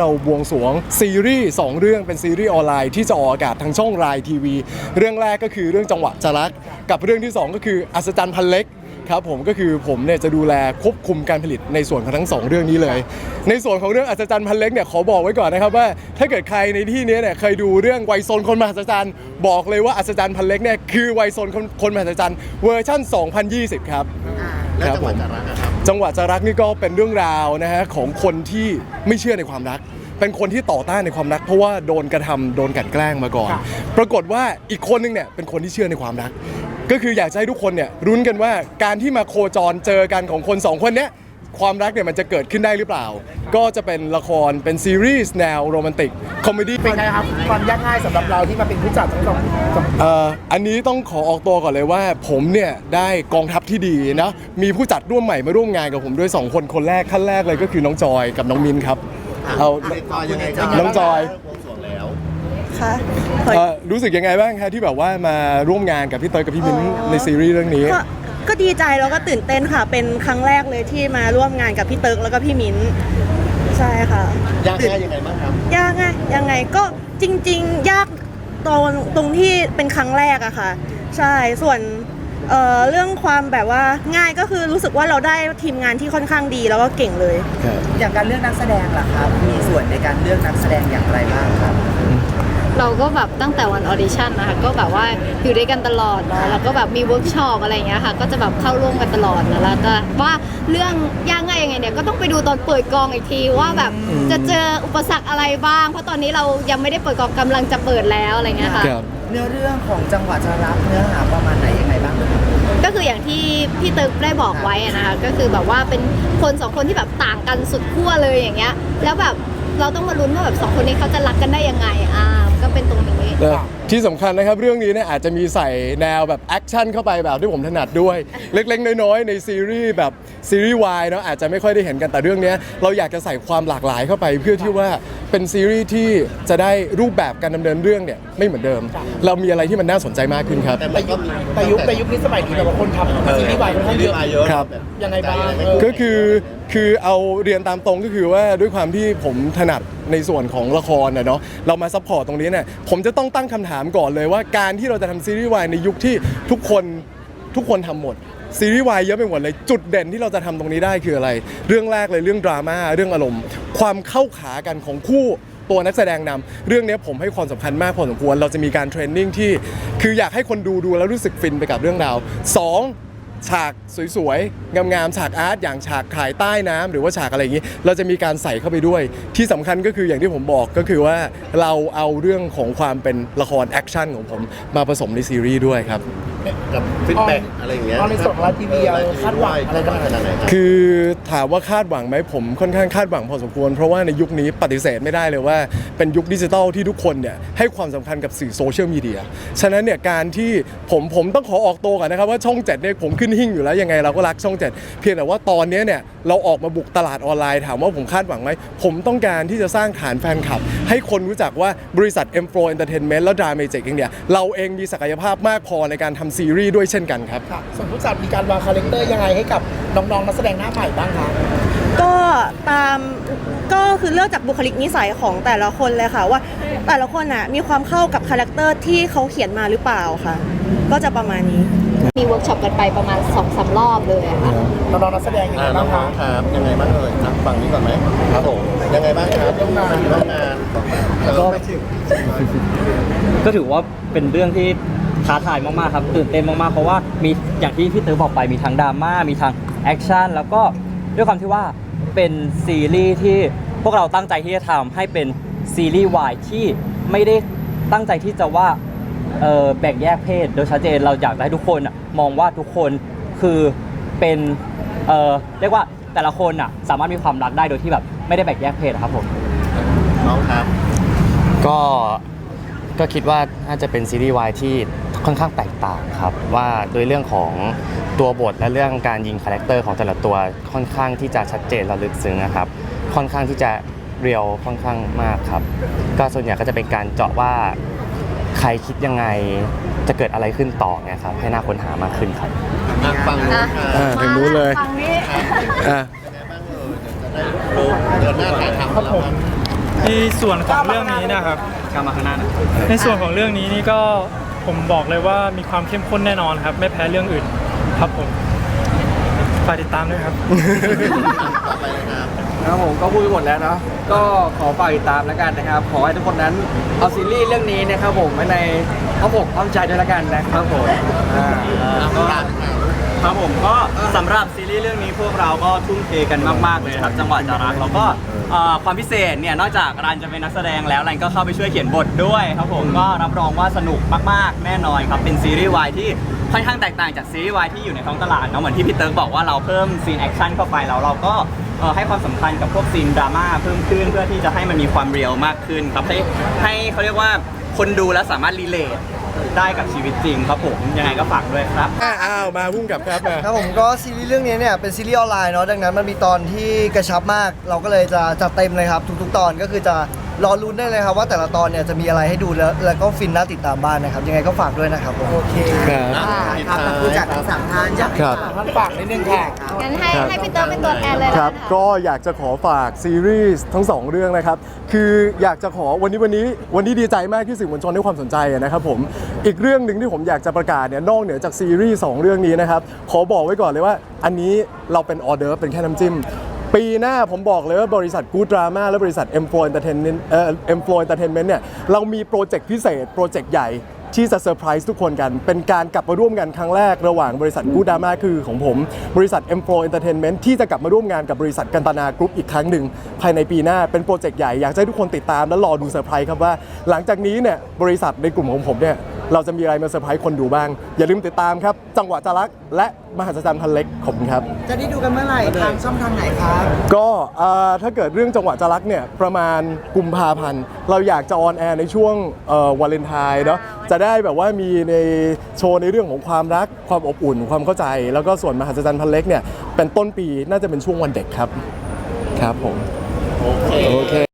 เราบวงสรวงซีรีส์สองเรื่องเป็นซีรีส์ออนไลน์ที่จะออกอากาศทางช่องรายทีวี เรื่องแรกก็คือเรื่องจังหวะจรัก กับเรื่องที่ 2 ก็คืออัศจรรย์พันเล็กครับผมก็คือผมเนี่ยจะดูแลควบคุมการผลิตในส่วนของทั้งสองเรื่องนี้เลย ในส่วนของเรื่องอัศจรรย์พันเล็กเนี่ยขอบอกไว้ก่อนนะครับว่า ถ้าเกิดใครในที่นี้เนี่ยเคยดูเรื่องวัยโซนคนมหัศจรรย์บอกเลยว่าอัศจรรย์พันเล็กเนี่ยคือวัยโซนคนคนมหัศจรรย์เวอร์ชั่น 2020 ครับแล้วครับจังหผวัดมจะรักอะครับจังหวะจะรักนี่ก็เป็นเรื่องราวนะฮะของคนที่ไม่เชื่อในความรักเป็นคนที่ต่อต้านในความรักเพราะว่าโดนกระทำโดนกลันแกล้งมาก่อน ปรากฏว่าอีกคนนึงเนี่ยเป็นคนที่เชื่อในความรัก ก็คืออยากจะให้ทุกคนเนี่ยรุ้นกันว่าการที่มาโคจรเจอกันของคนสองคนเนี้ยความรักเนี่ยมันจะเกิดขึ้นได้หรือเปล่า ก็จะเป็นละครเป็นซีรีส์แนวโรแมนติกคอมเมดี้เป็นไงครับความยากง่ายสำหรับเราที่มาเป็นผู้จัดทั้งสองสองเอ่ออันนี้ต้องขอออกตัวก่อนเลยว่า ผมเนี่ยได้กองทัพที่ดีนะมีผู้จัดร่วมใหม่มาร่วมงานกับผมด้วย 2 คนคนแรกขั้นแรกเลยก็คือน้องจอยกับน้องมินครับเอาติดต่อยังไงครับน้องจอย บวงสรวงแล้วค่ะเอ่อรู้สึกยังไงบ้างคะที่แบบว่ามาร่วมงานกับพี่เตยกับพี่มินอ๋อ ในซีรีส์เรื่องนี้ ก็ก็ดีใจแล้วก็ตื่นเต้นค่ะ เป็นครั้งแรกเลยที่มาร่วมงานกับพี่เติร์กแล้วก็พี่มิ้นใช่ค่ะ ยากง่ายยังไงบ้างครับ ยากไงยังไงก็จริง ๆ ยากตรงตรงที่เป็นครั้งแรกอะค่ะ ใช่ส่วนเอ่อเรื่องความแบบว่าง่ายก็คือรู้สึกว่าเราได้ทีมงานที่ค่อนข้างดีแล้วก็เก่งเลย อย่างการเลือกนักแสดงล่ะครับ มีส่วนในการเลือกนักแสดงอย่างไรบ้างครับ เราก็แบบตั้งแต่วันออดิชั่นนะคะก็แบบว่าอยู่ด้วยกันตลอดเนาะแล้วก็แบบมีเวิร์กช็อปอะไรอย่างเงี้ยค่ะ ก็จะแบบเข้าร่วมกันตลอดนะแล้วก็ว่าเรื่องยากง่ายยังไงเนี่ยก็ต้องไปดูตอนเปิดกองอีกทีว่าแบบจะเจออุปสรรคอะไรบ้าง เพราะตอนนี้เรายังไม่ได้เปิดกองกำลังจะเปิดแล้วอะไรเงี้ยค่ะ ครับเนื้อเรื่องของจังหวะจะรับเนื้อหาประมาณไหนยังไงบ้างครับก็คืออย่างที่พี่ตึกได้บอกไว้อะนะคะก็คือแบบว่าเป็นคนสองคนที่แบบต่างกันสุดขั้วเลยอย่างเงี้ย แล้วแบบเราต้องมาลุ้นว่าแบบสองคนนี้เขาจะรักกันได้ยังไงอ่า ก็เป็นตรงนี้ ที่สำคัญนะครับเรื่องนี้เนี่ยอาจจะมีใส่แนวแบบแอคชั่นเข้าไปแบบที่ผมถนัดด้วย เล็กๆ น้อยๆ ในซีรีส์แบบซีรีส์วายเนาะอาจจะไม่ค่อยได้เห็นกันแต่เรื่องเนี้ยเราอยากจะใส่ความหลากหลายเข้าไป เพื่อที่ว่าเป็นซีรีส์ที่จะได้รูปแบบการดำเนินเรื่องเนี่ยไม่เหมือนเดิม เรามีอะไรที่มันน่าสนใจมากขึ้นครับแต่มันก็มีแต่ยุคแต่ยุคนี้สมัยนี้แบบว่าคนทำซีรีส์วายค่อนข้างเยอะเยอะครับ ยังไงบ้างก็คือคือเอาเรียนตามตรงก็คือว่าด้วยความที่ผมถนัดในส่วนของละครนะเนาะเรามาซัพพอร์ตตรงนี้เนี่ยผมจะต้องตั้งคำถามามก่อนเลยว่าการที่เราจะทำซีรีส์วายในยุคที่ทุกคนทุกคนทำหมดซีรีส์วายเยอะไปหมดเลยจุดเด่นที่เราจะทำตรงนี้ได้คืออะไร เรื่องแรกเลยเรื่องดราม่าเรื่องอารมณ์ ความเข้าขากันของคู่ตัวนักแสดงนำเรื่องนี้ผมให้ความสำคัญมากพอสมควร เราจะมีการเทรนนิ่งที่ คืออยากให้คนดูดูแล้วรู้สึกฟินไปกับเรื่องราวสอง ฉากสวยๆ งามๆ ฉากอาร์ตอย่างฉากถ่ายใต้น้ำหรือว่าฉากอะไรอย่างนี้ เราจะมีการใส่เข้าไปด้วย ที่สำคัญก็คืออย่างที่ผมบอกก็คือว่าเราเอาเรื่องของความเป็นละครแอคชั่นของผมมาผสมในซีรีส์ด้วยครับกับฟีดแบ็กอะไรอย่างเงี้ยเอาในส่วนของเราทีวีเราคาดหวังอะไรกันขนาดไหนครับคือถามว่าคาดหวังไหมผมค่อนข้างคาดหวังพอสมควร เพราะว่าในยุคนี้ปฏิเสธไม่ได้เลยว่าเป็นยุคดิจิทัลที่ทุกคนเนี่ยให้ความสำคัญกับสื่อโซเชียลมีเดียฉะนั้นเนี่ยการที่ผมผมต้องขอออกตัวก่อนนะครับว่าช่อง7เนี่ยผมขึ้นหิ่งอยู่แล้วยังไงเราก็รักช่อง 7 เพียงแต่ว่าตอนเนี้ยเนี่ยเราออกมาบุกตลาดออนไลน์ถามว่าผมคาดหวังไหมผมต้องการที่จะสร้างฐานแฟนคลับ ให้คนรู้จักว่าบริษัท M4 Entertainment และ Drama Magic เองเนี่ยเราเองมีศักยภาพมากพอในการทำซีรีส์ด้วยเช่นกันครับ ค่ะส่วนผู้จัดมีการวางคาแรคเตอร์ยังไงให้กับน้องๆนักแสดงหน้าใหม่บ้างคะ ก็ตามก็คือเลือกจากบุคลิกนิสัยของแต่ละคนเลยค่ะ ว่าแต่ละคนอะมีความเข้ากับคาแรคเตอร์ที่เขาเขียนมาหรือเปล่าค่ะ ก็จะประมาณนี้มีเวิร์กช็อปกันไปประมาณ2อสารอบเลยอะค่ะน้องๆนักแสดงยังไงอ่าน้บ้างอคะงๆครับยังไงบ้างเอ่ยนะฝั่งนี้ก่อนไหมครับผมยังไงบ้างครับร่วมงานร่วมงานก็ไม่ถึงก็ถือว่าเป็นเรื่องที่ท้าทายมากๆครับตื่นเต้นมากๆเพราะว่ามีอย่างที่พี่เต๋อบอกไปมีทั้งดราม่ามีทั้งแอคชั่นแล้วก็ ด้วยความที่ว่าเป็นซีรีส์ที่พวกเราตั้งใจที่จะทำให้เป็นซีรีส์วายที่ไม่ได้ตั้งใจที่จะว่าเอ่อแบ่งแยกเพศ โดยชัดเจนเราอยากให้ทุกคนอะมองว่าทุกคนคือเป็นเอ่อเรียกว่าแต่ละคนอะสามารถมีความรักได้โดยที่แบบไม่ได้แบ่งแยกเพศอะครับผม น้องครับ ก็ก็คิดว่าน่าจะเป็นซีรีส์วายที่ ค่อนข้างแตกต่างครับว่าโดยเรื่องของตัวบทและเรื่องการยิงคาแรคเตอร์ของแต่ละตัวค่อนข้างที่จะชัดเจนและลึกซึ้งนะครับ ค่อนข้างที่จะเรียวค่อนข้างมากครับ ก็ส่วนใหญ่ก็จะเป็นการเจาะว่าใครคิดยังไงจะเกิดอะไรขึ้นต่อเนี่ยครับให้น่าค้นหามากขึ้นครับทางฝั่งนู้นค่ะอ่าถึงนู้นเลยฝั่งนี้อะยังไงบ้างเอ่ยเดี๋ยวจะได้รู้เดินหน้าถ่ายทำแล้วครับในส่วนของเรื่องนี้นะครับกลับมาข้างหน้านะในส่วนของเรื่องนี้นี่ก็ ผมบอกเลยว่ามีความเข้มข้นแน่นอนครับ ไม่แพ้เรื่องอื่นครับผมฝากติดตามด้วยครับ ต่อไปเลยครับครับผมก็พูดไปหมดแล้วเนาะก็ขอฝากติดตามแล้วกันนะครับ ขอให้ทุกคนนั้นเอาซีรีส์เรื่องนี้นะครับผมไว้ในอ้อมอกอ้อมใจด้วยแล้วกันนะครับผมอ่าก็ครับผมก็สำหรับซีรีส์เรื่องนี้พวกเราก็ทุ่มเทกันมาก ๆ เลยนะครับ จังหวะจะรักแล้วก็ เอ่อความพิเศษเนี่ยนอกจากรันจะเป็นนักแสดงแล้วรันก็เข้าไปช่วยเขียนบทด้วยครับผมก็รับรองว่าสนุกมากๆ แน่นอนครับเป็นซีรีส์วายที่ค่อนข้างแตกต่างจากซีรีส์วายที่อยู่ในท้องตลาดเนาะเหมือนที่พี่เติร์กบอกว่าเราเพิ่มซีนแอคชั่นเข้าไปแล้วเราก็เอ่อให้ความสำคัญกับพวกซีนดราม่าเพิ่มขึ้นเพื่อที่จะให้มันมีความเรียลมากขึ้นครับให้ให้เขาเรียกว่าคนดูแล้วสามารถรีเลท ได้กับชีวิตจริงครับผมยังไงก็ฝากด้วยครับ อะอ้าวมาพุ่งกับครับมา ครับผมก็ซีรีส์เรื่องนี้เนี่ยเป็นซีรีส์ออนไลน์เนาะดังนั้นมันมีตอนที่กระชับมาก เราก็เลยจะจัดเต็มเลยครับ ทุกๆ ตอนก็คือจะ รอลุ้นได้เลยครับว่าแต่ละตอนเนี่ยจะมีอะไรให้ดูแล้วแล้วก็ฟินน่าติดตามบ้านนะครับ ยังไงก็ฝากด้วยนะครับผม โอเคครับครับทางผู้จัดทั้งสามท่านอยากให้ครับ ฝากท่านฝากนิดนึงค่ะ งั้นให้ให้พี่เติร์กเป็นตัวแทนเลยคนะรัคะบก็อยากจะขอฝากซีรีส์ทั้งสองเรื่องนะครับ คืออยากจะขอวันนี้วันนี้วันนี้ดีใจมากที่สื่อมวลชนให้ความสนใจนะครับผม อีกเรื่องหนึ่งที่ผมอยากจะประกาศเนี่ยนอกเหนือจากซีรีส์สองเรื่องนี้นะครับ ขอบอกไว้ก่อนเลยว่า อันนี้เราเป็นออเดอร์ฟเป็นแค่น้ำจิ้ม ปีหน้าผมบอกเลยว่าบริษัทกูดดราม่าและบริษัท M Flow Entertainment เอ่อ M Flow Entertainment เนี่ยเรามีโปรเจกต์พิเศษ โปรเจกต์ใหญ่ที่จะเซอร์ไพรส์ทุกคนกัน เป็นการกลับมาร่วมกันครั้งแรกระหว่างบริษัทกูดามาคือของผม บริษัท M Flow Entertainment ที่จะกลับมาร่วมงานกับบริษัทกันตนากรุ๊ปอีกครั้งหนึ่ง ภายในปีหน้าเป็นโปรเจกต์ใหญ่ อยากให้ทุกคนติดตามและรอดูเซอร์ไพรส์ครับว่า หลังจากนี้เนี่ยบริษัทในกลุ่มของผมเนี่ย เราจะมีอะไรมาเซอร์ไพรส์คนดูบ้าง อย่าลืมติดตามครับ จังหวะจะรักและมหัศจรรย์พันเล็กขอบคุณครับ จะได้ดูกันเมื่อไหร่ทางช่องทางไหนครับก็เอ่อถ้าเกิดเรื่องจังหวะจะรักเนี่ยประมาณกุมภาพันธ์เราอยากจะออนแอร์ในช่วงเอ่อวาเลนไทน์เนาะจะได้แบบว่ามีในโชว์ในเรื่องของความรักความอบอุ่นความเข้าใจ แล้วก็ส่วนมหัศจรรย์พันเล็กเนี่ยเป็นต้นปีน่าจะเป็นช่วงวันเด็กครับครับผมโอเคโอเค